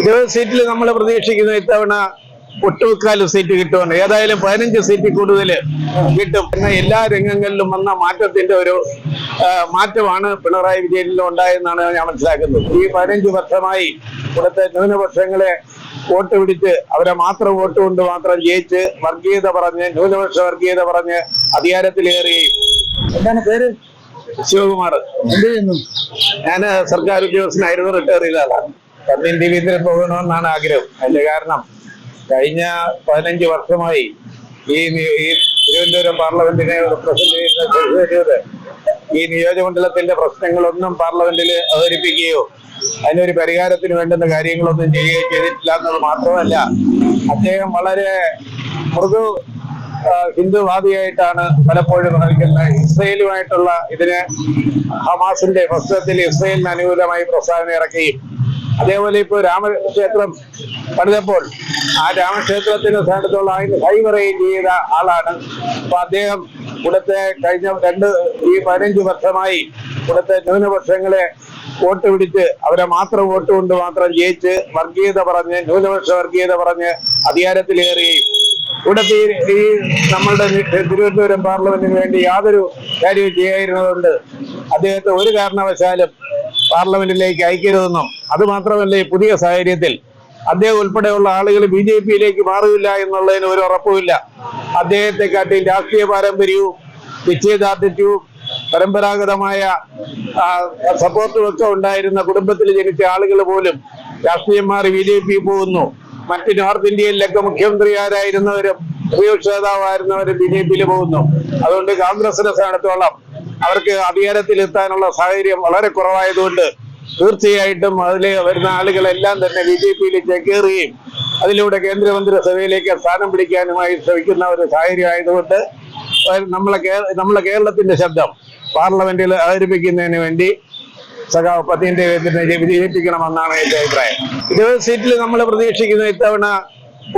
ഇരുപത് സീറ്റിൽ നമ്മൾ പ്രതീക്ഷിക്കുന്ന ഇത്തവണ ഒട്ടുമുക്കാൽ സീറ്റ് കിട്ടുമെന്ന്. ഏതായാലും പതിനഞ്ച് സീറ്റ് കൂടുതൽ കിട്ടും. എന്ന എല്ലാ രംഗങ്ങളിലും വന്ന മാറ്റത്തിന്റെ ഒരു മാറ്റമാണ് പിണറായി വിജയനിൽ ഉണ്ടായെന്നാണ് ഞാൻ മനസ്സിലാക്കുന്നത്. ഈ പതിനഞ്ച് വർഷമായി ഇവിടുത്തെ ന്യൂനപക്ഷങ്ങളെ വോട്ട് പിടിച്ച് അവരെ മാത്രം വോട്ട് കൊണ്ട് മാത്രം ജയിച്ച് വർഗീയത പറഞ്ഞ് ന്യൂനപക്ഷ വർഗീയത പറഞ്ഞ് അധികാരത്തിലേറി. എന്താണ് പേര്? ശിവകുമാർ. എന്ത് ചെയ്യുന്നു? ഞാൻ സർക്കാർ ഉദ്യോഗസ്ഥനായിരുന്നു റിട്ടയർ ചെയ്ത ആളാണ് പന്നിൻ ടിവിയിൽ പോകണമെന്നാണ് ആഗ്രഹം. അതിന്റെ കാരണം കഴിഞ്ഞ പതിനഞ്ച് വർഷമായി ഈ തിരുവനന്തപുരം പാർലമെന്റിനെ റിപ്രസെന്റ് സെക്രട്ടേറിയറ്റ് ഈ നിയോജകമണ്ഡലത്തിന്റെ പ്രശ്നങ്ങളൊന്നും പാർലമെന്റിൽ അവതരിപ്പിക്കുകയോ അതിനൊരു പരിഹാരത്തിന് വേണ്ടുന്ന കാര്യങ്ങളൊന്നും ചെയ്യുകയോ ചെയ്തിട്ടില്ല എന്നത് മാത്രമല്ല അദ്ദേഹം വളരെ മൃദു ഹിന്ദുവാദിയായിട്ടാണ് പലപ്പോഴും നൽകുന്നത് ഇസ്രയേലുമായിട്ടുള്ള ഇതിന് ഹമാസിന്റെ പ്രശ്നത്തിൽ ഇസ്രയേലിന് അനുകൂലമായി പ്രസ്താവന ഇറക്കുകയും അതേപോലെ ഇപ്പോൾ രാമക്ഷേത്രം പണിതപ്പോൾ ആ രാമക്ഷേത്രത്തിന്റെ സ്ഥാനത്തുള്ള അതിന് കൈമറയും ചെയ്ത ആളാണ്. അപ്പൊ അദ്ദേഹം ഇവിടുത്തെ കഴിഞ്ഞ രണ്ട് ഈ പതിനഞ്ച് വർഷമായി ഇവിടുത്തെ ന്യൂനപക്ഷങ്ങളെ വോട്ട് പിടിച്ച് അവരെ മാത്രം വോട്ട് കൊണ്ട് മാത്രം ജയിച്ച് വർഗീയത പറഞ്ഞ് ന്യൂനപക്ഷ വർഗീയത പറഞ്ഞ് അധികാരത്തിലേറി. ഇവിടുത്തെ ഈ- നമ്മളുടെ തിരുവനന്തപുരം പാർലമെന്റിന് വേണ്ടി യാതൊരു കാര്യവും ചെയ്യായിരുന്നതുകൊണ്ട് അദ്ദേഹത്തെ ഒരു കാരണവശാലും പാർലമെന്റിലേക്ക് അയക്കരുതെന്നും അതുമാത്രമല്ല ഈ പുതിയ സാഹചര്യത്തിൽ അദ്ദേഹം ഉൾപ്പെടെയുള്ള ആളുകൾ ബി ജെ പിയിലേക്ക് മാറില്ല എന്നുള്ളതിന് ഒരു ഉറപ്പുമില്ല. അദ്ദേഹത്തെ കാട്ടി രാഷ്ട്രീയ പാരമ്പര്യവും നിശ്ചയദാർഢ്യവും പരമ്പരാഗതമായ സപ്പോർട്ടും ഒക്കെ ഉണ്ടായിരുന്ന കുടുംബത്തിൽ ജനിച്ച ആളുകൾ പോലും രാഷ്ട്രീയം മാറി ബി ജെ പി പോകുന്നു. മറ്റ് നോർത്ത് ഇന്ത്യയിലൊക്കെ മുഖ്യമന്ത്രിമാരായിരുന്നവരും പ്രതിപക്ഷ നേതാവായിരുന്നവരും ബി ജെ പിയിൽ പോകുന്നു. അതുകൊണ്ട് കോൺഗ്രസിനെ സ്ഥാനത്തോളം അവർക്ക് അധികാരത്തിൽ അധികാരത്തിലെത്താനുള്ള സാഹചര്യം വളരെ കുറവായതുകൊണ്ട് തീർച്ചയായിട്ടും അതിൽ വരുന്ന ആളുകളെല്ലാം തന്നെ ബി ജെ പിയിൽ ചേക്കേറുകയും അതിലൂടെ കേന്ദ്രമന്ത്രിസഭയിലേക്ക് സ്ഥാനം പിടിക്കാനുമായി ശ്രമിക്കുന്ന ഒരു സാഹചര്യം ആയതുകൊണ്ട് നമ്മളെ നമ്മളെ കേരളത്തിന്റെ ശബ്ദം പാർലമെന്റിൽ അവതരിപ്പിക്കുന്നതിന് വേണ്ടി സഖാവ് പത്തിന്റെ വിജയിപ്പിക്കണമെന്നാണ് എന്റെ അഭിപ്രായം. ഇരുപത് സീറ്റിൽ നമ്മൾ പ്രതീക്ഷിക്കുന്ന ഇത്തവണ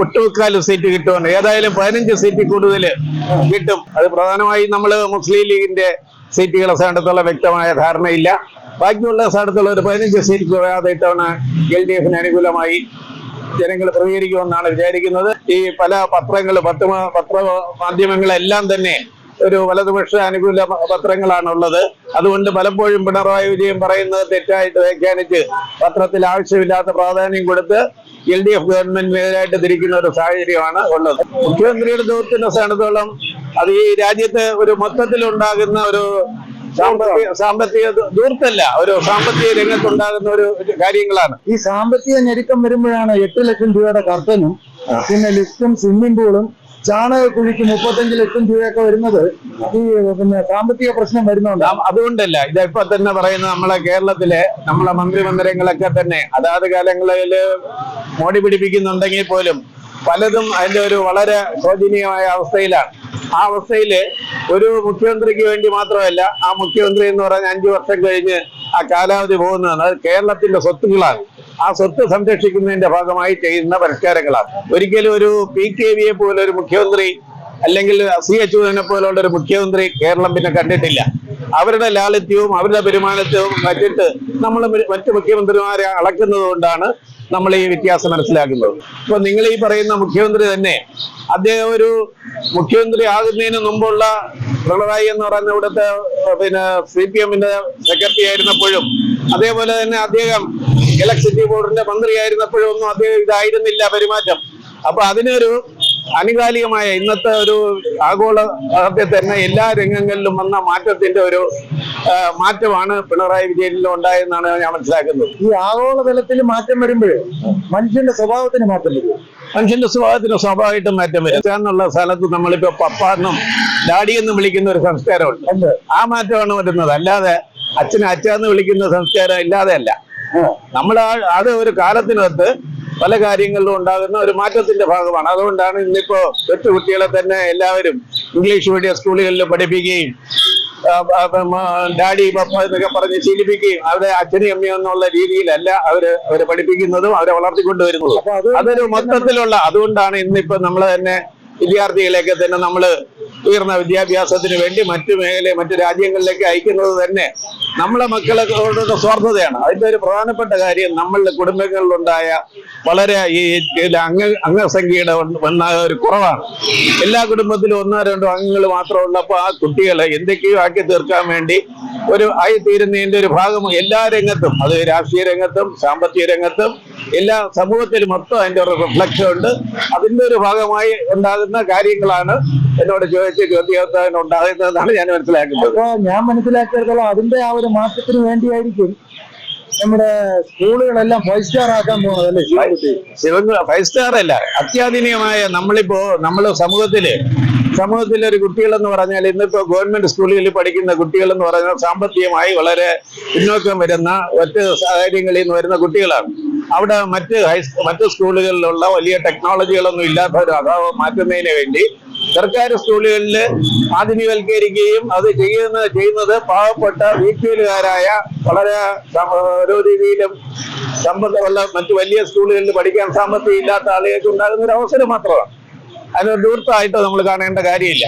ഒട്ടുമുക്കാൽ സീറ്റ് കിട്ടുമെന്ന്. ഏതായാലും പതിനഞ്ച് സീറ്റ് കൂടുതൽ കിട്ടും. അത് പ്രധാനമായും നമ്മൾ മുസ്ലിം ലീഗിന്റെ സീറ്റുകളെ സ്ഥാനത്തുള്ള വ്യക്തമായ ധാരണയില്ല. ബാക്കിയുള്ള സ്ഥാനത്തുള്ള ഒരു പതിനഞ്ച് സീറ്റ് കുറയാതെ ഇത്തവണ എൽ ഡി എഫിന് അനുകൂലമായി ജനങ്ങൾ പ്രതികരിക്കുമെന്നാണ് വിചാരിക്കുന്നത്. ഈ പല പത്രങ്ങൾ പത്ര പത്ര മാധ്യമങ്ങളെല്ലാം തന്നെ ഒരു വലതുപക്ഷ അനുകൂല പത്രങ്ങളാണുള്ളത്. അതുകൊണ്ട് പലപ്പോഴും പിണറായി വിജയൻ പറയുന്നത് തെറ്റായിട്ട് വ്യാഖ്യാനിച്ച് പത്രത്തിൽ ആവശ്യമില്ലാത്ത പ്രാധാന്യം കൊടുത്ത് എൽ ഡി എഫ് ഗവൺമെന്റിനെതിരായിട്ട് തിരിക്കുന്ന ഒരു സാഹചര്യമാണ് ഉള്ളത്. മുഖ്യമന്ത്രിയുടെ ദൗത്യത്തിന്റെ സ്ഥാനത്തോളം അത് ഈ രാജ്യത്ത് ഒരു മൊത്തത്തിൽ ഉണ്ടാകുന്ന ഒരു സാമ്പത്തിക ദൂർത്തല്ല ഒരു സാമ്പത്തിക രംഗത്തുണ്ടാകുന്ന ഒരു ഒരു കാര്യങ്ങളാണ്. ഈ സാമ്പത്തിക ഞെരുക്കം വരുമ്പോഴാണ് എട്ട് ലക്ഷം രൂപയുടെ കർട്ടനും പിന്നെ ലിഫ്റ്റും സ്വിമ്മിംഗ് പൂളും ചാണകക്കുഴിക്ക് മുപ്പത്തഞ്ച് ലക്ഷം രൂപയൊക്കെ വരുന്നത് ഈ പിന്നെ സാമ്പത്തിക പ്രശ്നം വരുന്നുണ്ട്? അതുകൊണ്ടല്ല ഇത് ഇപ്പൊ തന്നെ പറയുന്ന നമ്മളെ കേരളത്തിലെ നമ്മളെ മന്ത്രിമന്ദിരങ്ങളൊക്കെ തന്നെ അതാത് കാലങ്ങളിൽ മോടി പിടിപ്പിക്കുന്നുണ്ടെങ്കിൽ പോലും പലതും അതിന്റെ ഒരു വളരെ ശോചനീയമായ അവസ്ഥയിലാണ്. ആ അവസ്ഥയിൽ ഒരു മുഖ്യമന്ത്രിക്ക് വേണ്ടി മാത്രമല്ല ആ മുഖ്യമന്ത്രി എന്ന് പറഞ്ഞ അഞ്ചു വർഷം കഴിഞ്ഞ് ആ കാലാവധി പോകുന്നതാണ്. അത് കേരളത്തിന്റെ സ്വത്തുകളാണ് ആ സ്വത്ത് സംരക്ഷിക്കുന്നതിന്റെ ഭാഗമായി ചെയ്യുന്ന പരിഷ്കാരങ്ങളാണ് ഒരിക്കലും ഒരു പി കെ വിയെ പോലെ ഒരു മുഖ്യമന്ത്രി അല്ലെങ്കിൽ സി എച്ച് അച്യുതനെ പോലുള്ള ഒരു മുഖ്യമന്ത്രി കേരളം പിന്നെ കണ്ടിട്ടില്ല. അവരുടെ ലാളിത്യവും അവരുടെ പെരുമാറ്റവും വെച്ചിട്ട് നമ്മൾ മറ്റു മുഖ്യമന്ത്രിമാരെ അളക്കുന്നത് കൊണ്ടാണ് നമ്മൾ ഈ വ്യത്യാസം മനസ്സിലാക്കുന്നത്. ഇപ്പൊ നിങ്ങൾ ഈ പറയുന്ന മുഖ്യമന്ത്രി തന്നെ അദ്ദേഹം ഒരു മുഖ്യമന്ത്രി ആകുന്നതിന് മുമ്പുള്ള പിണറായി എന്ന് പറയുന്ന ഇവിടുത്തെ പിന്നെ സി പി എമ്മിന്റെ സെക്രട്ടറി ആയിരുന്നപ്പോഴും അതേപോലെ തന്നെ അദ്ദേഹം ഇലക്ട്രിസിറ്റി ബോർഡിന്റെ മന്ത്രി ആയിരുന്നപ്പോഴും ഒന്നും അദ്ദേഹം ഇതായിരുന്നില്ല പെരുമാറ്റം. അപ്പൊ അതിനൊരു ആനുകാലികമായ ഇന്നത്തെ ഒരു ആഗോള തന്നെ എല്ലാ രംഗങ്ങളിലും വന്ന മാറ്റത്തിന്റെ ഒരു മാറ്റമാണ് പിണറായി വിജയനിൽ ഉണ്ടായെന്നാണ് ഞാൻ മനസ്സിലാക്കുന്നത്. ഈ ആഗോളതലത്തിൽ മാറ്റം വരുമ്പോൾ മനുഷ്യന്റെ സ്വഭാവത്തിന് മാറ്റം വരും. മനുഷ്യന്റെ സ്വഭാവത്തിന് സ്വാഭാവികമായിട്ടും മാറ്റം വരും. എന്നുള്ള സ്ഥലത്ത് നമ്മളിപ്പോ പപ്പാന്നും ഡാഡി എന്ന് വിളിക്കുന്ന ഒരു സംസ്കാരമുണ്ട്. ആ മാറ്റമാണ് വരുന്നത്. അല്ലാതെ അച്ഛനെ അച്ഛന്ന് വിളിക്കുന്ന സംസ്കാരം ഇല്ലാതെയല്ല. നമ്മൾ അത് ഒരു കാലത്തിനകത്ത് പല കാര്യങ്ങളിലും ഉണ്ടാകുന്ന ഒരു മാറ്റത്തിന്റെ ഭാഗമാണ്. അതുകൊണ്ടാണ് ഇന്നിപ്പോ കൊച്ചു കുട്ടികളെ തന്നെ എല്ലാവരും ഇംഗ്ലീഷ് മീഡിയം സ്കൂളുകളിൽ പഠിപ്പിക്കുകയും ഡാഡി പപ്പ എന്നൊക്കെ പറഞ്ഞ് ശീലിപ്പിക്കുകയും അവരെ അച്ഛനും അമ്മയും എന്നുള്ള രീതിയിലല്ല അവർ അവരെ പഠിപ്പിക്കുന്നതും അവരെ വളർത്തിക്കൊണ്ടുവരുന്നതും. അതൊരു മൊത്തത്തിലുള്ള അതുകൊണ്ടാണ് ഇന്നിപ്പോ നമ്മൾ തന്നെ വിദ്യാർത്ഥികളെയൊക്കെ തന്നെ നമ്മൾ ഉയർന്ന വിദ്യാഭ്യാസത്തിന് വേണ്ടി മറ്റു മേഖല മറ്റു രാജ്യങ്ങളിലേക്ക് അയക്കുന്നത് തന്നെ നമ്മളെ മക്കളെ കൊണ്ടുള്ള സ്വാർത്ഥതയാണ്. അതിന്റെ ഒരു പ്രധാനപ്പെട്ട കാര്യം നമ്മളുടെ കുടുംബങ്ങളിലുണ്ടായ വളരെ ഈ അംഗ അംഗസംഖ്യയുടെ വന്ന ഒരു കുറവാണ്. എല്ലാ കുടുംബത്തിലും ഒന്നോ രണ്ടോ അംഗങ്ങൾ മാത്രം ഉള്ളപ്പോൾ ആ കുട്ടികളെ എന്തൊക്കെയോ ആക്കി തീർക്കാൻ വേണ്ടി ഒരു ആയി തീരുന്നതിന്റെ ഒരു ഭാഗം എല്ലാ രംഗത്തും അത് രാഷ്ട്രീയ രംഗത്തും സാമ്പത്തിക രംഗത്തും എല്ലാ സമൂഹത്തിൽ മൊത്തം അതിന്റെ ഒരു റിഫ്ലക്ഷൻ ഉണ്ട്. അതിന്റെ ഒരു ഭാഗമായി ഉണ്ടാകുന്ന കാര്യങ്ങളാണ് എന്നോട് ചോദിച്ച ചോദ്യോത്തരം ഉണ്ടാകുന്നതെന്നാണ് ഞാൻ മനസ്സിലാക്കുന്നത്. ഞാൻ മനസ്സിലാക്കിയിടത്തോളം അതിന്റെ ആ ഒരു മാറ്റത്തിന് വേണ്ടിയായിരിക്കും നമ്മുടെ സ്കൂളുകളെല്ലാം ഫൈവ് സ്റ്റാർ ആക്കാൻ പോകുന്നത് അല്ലേ? ഫൈവ് സ്റ്റാർ അല്ല അത്യാധുനികമായ നമ്മളിപ്പോ നമ്മൾ സമൂഹത്തിൽ സമൂഹത്തിലെ ഒരു കുട്ടികൾ എന്ന് പറഞ്ഞാൽ ഇന്നിപ്പോ ഗവൺമെന്റ് സ്കൂളുകളിൽ പഠിക്കുന്ന കുട്ടികൾ എന്ന് പറഞ്ഞാൽ സാമ്പത്തികമായി വളരെ പിന്നോക്കം വരുന്ന മറ്റ് സാഹചര്യങ്ങളിൽ നിന്ന് വരുന്ന കുട്ടികളാണ്. അവിടെ മറ്റ് ഹൈ മറ്റ് സ്കൂളുകളിലുള്ള വലിയ ടെക്നോളജികളൊന്നും ഇല്ലാത്ത ഒരു അഭാവം മാറ്റുന്നതിന് വേണ്ടി സർക്കാർ സ്കൂളുകളിൽ ആധുനികവൽക്കരിക്കുകയും അത് ചെയ്യുന്ന ചെയ്യുന്നത് പാവപ്പെട്ട വീട്ടുകാരായ വളരെ ഓരോ രീതിയിലും സമ്പത്തുള്ള മറ്റു വലിയ സ്കൂളുകളിൽ പഠിക്കാൻ സാമ്പത്തികം ഇല്ലാത്ത ആളുകൾക്ക് ഉണ്ടാകുന്ന ഒരു അവസരം മാത്രമാണ്. അതിനൊരു ദൂർത്തായിട്ട് നമ്മൾ കാണേണ്ട കാര്യമില്ല.